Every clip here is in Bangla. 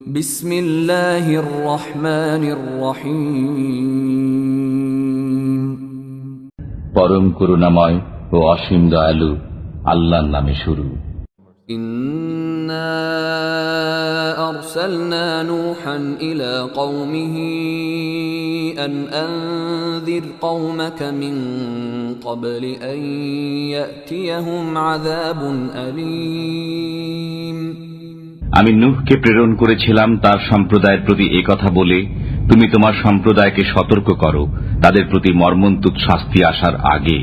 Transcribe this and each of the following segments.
بسم الله الرحمن الرحيم পরম করুণাময় ও অসীম দয়ালু আল্লাহর নামে শুরু إنا أرسلنا نوحا إلى قومه أن أنذر قومك من قبل أن يأتيهم عذاب أليم আমি নুহকে প্রেরণ করেছিলাম তার সম্প্রদায়ের প্রতি এ কথা বলে তুমি তোমার সম্প্রদায়কে সতর্ক করো তাদের প্রতি মর্মন্তুদ শাস্তি আসার আগে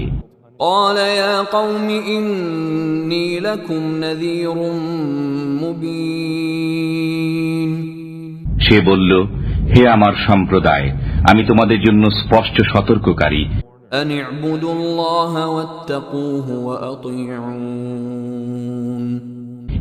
قال يا قوم إني لكم نذير مبين সে বলল হে আমার সম্প্রদায় আমি তোমাদের জন্য স্পষ্ট সতর্ককারী أن اعبدوا الله واتقوه وأطيعون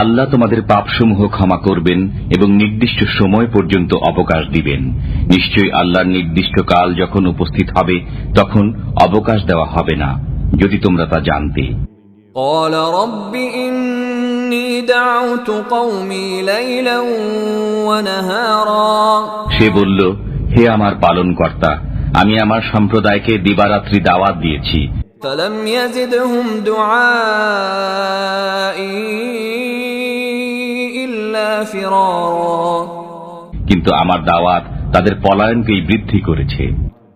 আল্লাহ তোমাদের পাপসমূহ ক্ষমা করবেন এবং নির্দিষ্ট সময় পর্যন্ত অবকাশ দিবেন। নিশ্চয়ই আল্লাহর নির্দিষ্ট কাল যখন উপস্থিত হবে তখন অবকাশ দেওয়া হবে না যদি তোমরা তা জানতে। সে বলল হে আমার পালন কর্তা আমি আমার সম্প্রদায়কে দিবারাত্রি দাওয়াত দিয়েছি। فلم يزدهم دعائي إلا فرارا কিন্তু আমার দাওয়াত তাদের পলায়নকেই বৃদ্ধি করেছে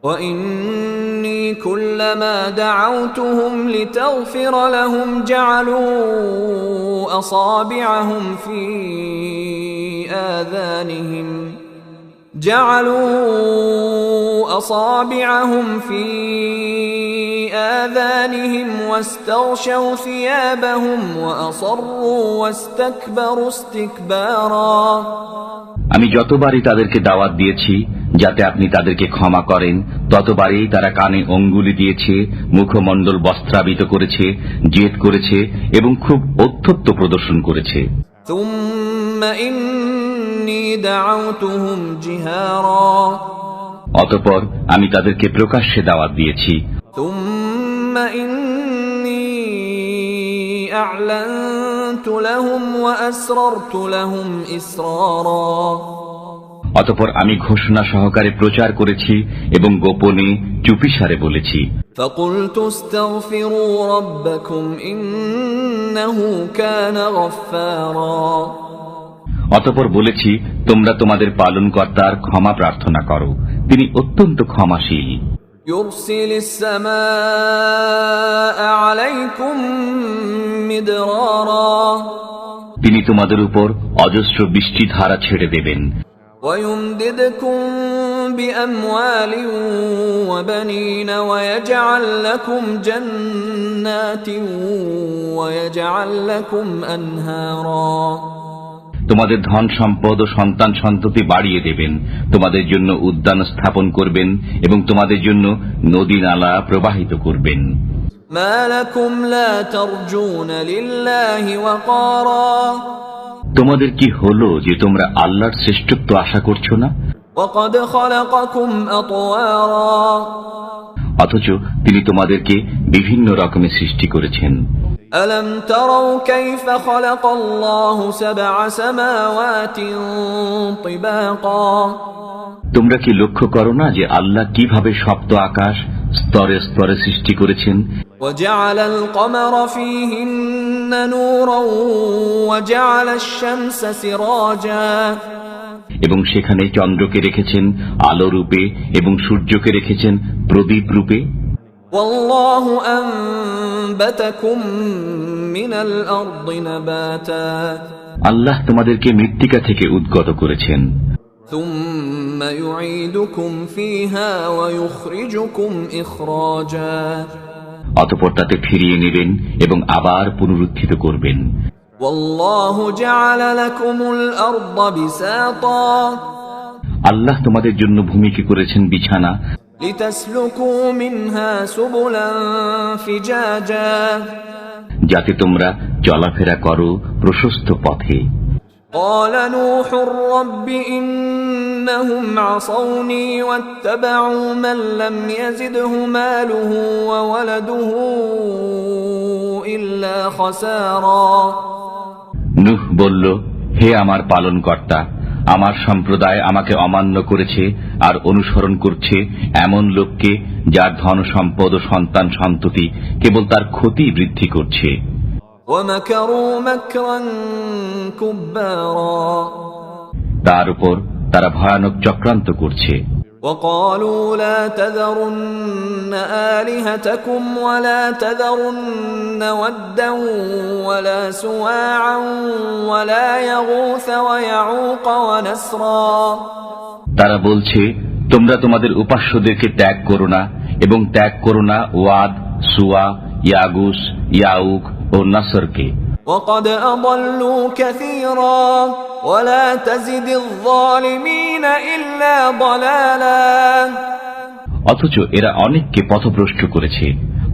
وإني كلما دعوتهم لتغفر لهم جعلوا أصابعهم في آذانهم جعلوا أصابعهم في آذانهم واستغشوا ثيابهم وأصروا واستكبروا استكبارا আমি যতবারই তাদেরকে দাওয়াত দিয়েছি যাতে আপনি তাদেরকে ক্ষমা করেন ততবারই তারা কানে অঙ্গুলি দিয়েছে মুখমণ্ডল বস্ত্রাবিত করেছে জেদ করেছে এবং খুব অত্যত্ব প্রদর্শন করেছে ثم إني دعوتهم جهارا অতপর আমি তাদেরকে প্রকাশ্যে দাওয়াত দিয়েছি ثم إني أعلنت لهم وأسررت لهم إسرارا অতপর আমি ঘোষণা সহকারে প্রচার করেছি এবং গোপনে চুপিসারে বলেছি فقلت استغفروا ربكم إنه كان غفارا অতপর বলেছি তোমরা তোমাদের পালনকর্তার ক্ষমা প্রার্থনা করো তিনি অত্যন্ত ক্ষমাশীল يرسل السماء عليكم مدرارا তিনি তোমাদের উপর অজস্র বৃষ্টিধারা ছেড়ে দেবেন ويمددكم بأموال وبنين ويجعل لكم جنات ويجعل لكم أنهارا তোমাদের ধন সম্পদ ও সন্তান সন্ততি বাড়িয়ে দেবেন। তোমাদের জন্য উদ্যান স্থাপন করবেন এবং তোমাদের জন্য নদী নালা প্রবাহিত করবেন। তোমাদের কি হলো যে তোমরা আল্লাহর শ্রেষ্ঠত্ব আশা করছ না? অথচ তিনি তোমাদেরকে বিভিন্ন রকমের সৃষ্টি করেছেন ألم تروا كيف خلق الله سبع سماوات طباقا তোমরা কি লক্ষ্য করো না যে আল্লাহ কিভাবে সপ্ত আকাশ স্তরে স্তরে সৃষ্টি করেছেন وجعل القمر فيهن نورا وجعل الشمس سراجا এবং সেখানে চন্দ্রকে রেখেছেন আলো রূপে এবং সূর্যকে রেখেছেন প্রদীপ রূপে والله أنبتكم من الأرض نباتا আল্লাহ তোমাদেরকে মৃত্তিকা থেকে উদ্গত করেছেন ثم يعيدكم فيها ويخرجكم إخراجا অতপর তাতে ফিরিয়ে নেবেন এবং আবার পুনরুত্থিত করবেন والله جعل لكم الأرض بساطا আল্লাহ তোমাদের জন্য ভূমিকে করেছেন বিছানা لتسلكوا منها سبلا فجاجا যাতে তোমরা চলাফেরা করো প্রশস্ত পথে قال نوح رب إنهم عصوني واتبعوا من لم يزده ماله وولده إلا خسارا নুহ বলল হে আমার পালনকর্তা আমার সম্প্রদায় আমাকে অমান্য করেছে আর অনুসরণ করছে এমন লোককে যার ধন সম্পদ ও সন্তান সন্ততি কেবল তার ক্ষতি বৃদ্ধি করছে। তার উপর তারা ভয়ানক চক্রান্ত করছে। وقالوا لا تذرن آلهتكم ولا تذرن ودا ولا سواعا ولا يغوث ويعوق ونسرا তারা বলছে তোমরা তোমাদের উপাস্যদেরকে ত্যাগ করো না এবং ত্যাগ করো না ওয়াদ সুয়া ইয়াগুস ইয়াউক ও নাসরকে وقد أضلوا كثيرا ولا تزد الظالمين إلا ضلالا অথচ এরা অনেককে পথভ্রষ্ট করেছে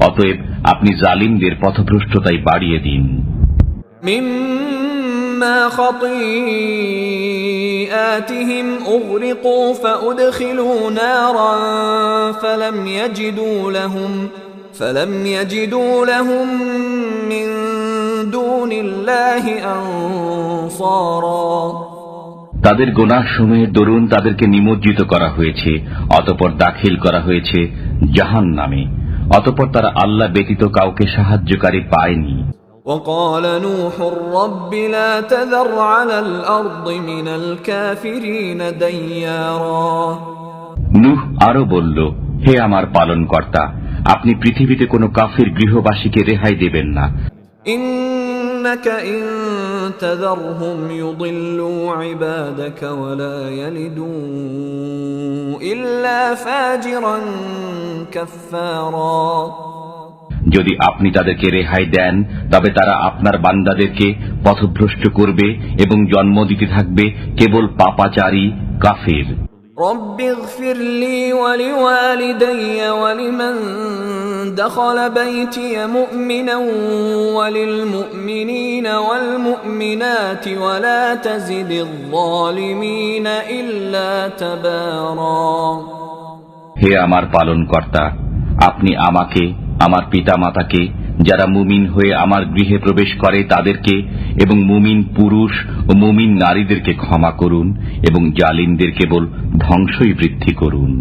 অতএব আপনি জালিমদের পথভ্রষ্টতাই বাড়িয়ে দিন مما خطيئاتهم أغرقوا فأدخلوا نارا فلم يجدوا لهم فلم يجدوا لهم من دون الله أنصارا তাদের গোনাহ সমূহের দরুন তাদেরকে নিমজ্জিত করা হয়েছে অতপর দাখিল করা হয়েছে জাহান নামে অতপর তারা আল্লাহ ব্যতীত কাউকে সাহায্যকারী পায়নি وقال نوح رب لا تذر على الأرض من الكافرين ديارا নুহ আরো বলল হে আমার পালনকর্তা আপনি পৃথিবীতে কোনো কাফির গৃহবাসীকে রেহাই দেবেন না إنك إن تذرهم يضلوا عبادك ولا يلدوا إلا فاجرا كفارا যদি আপনি তাদেরকে রেহাই দেন তবে তারা আপনার বান্দাদেরকে পথভ্রষ্ট করবে এবং জন্ম দিতে থাকবে কেবল পাপাচারী কাফের رب اغفر لي ولوالدي ولمن دخل بيتي مؤمنا وللمؤمنين والمؤمنات ولا تزد الظالمين إلا تبارا হে আমার পালনকর্তা আপনি আমাকে আমার পিতা মাতাকে যারা মুমিন হয়ে আমার গৃহে প্রবেশ করে তাদেরকে এবং মুমিন পুরুষ ও মুমিন নারীদেরকে ক্ষমা করুন এবং জালিমদের কেবল ধ্বংসই বৃদ্ধি করুন।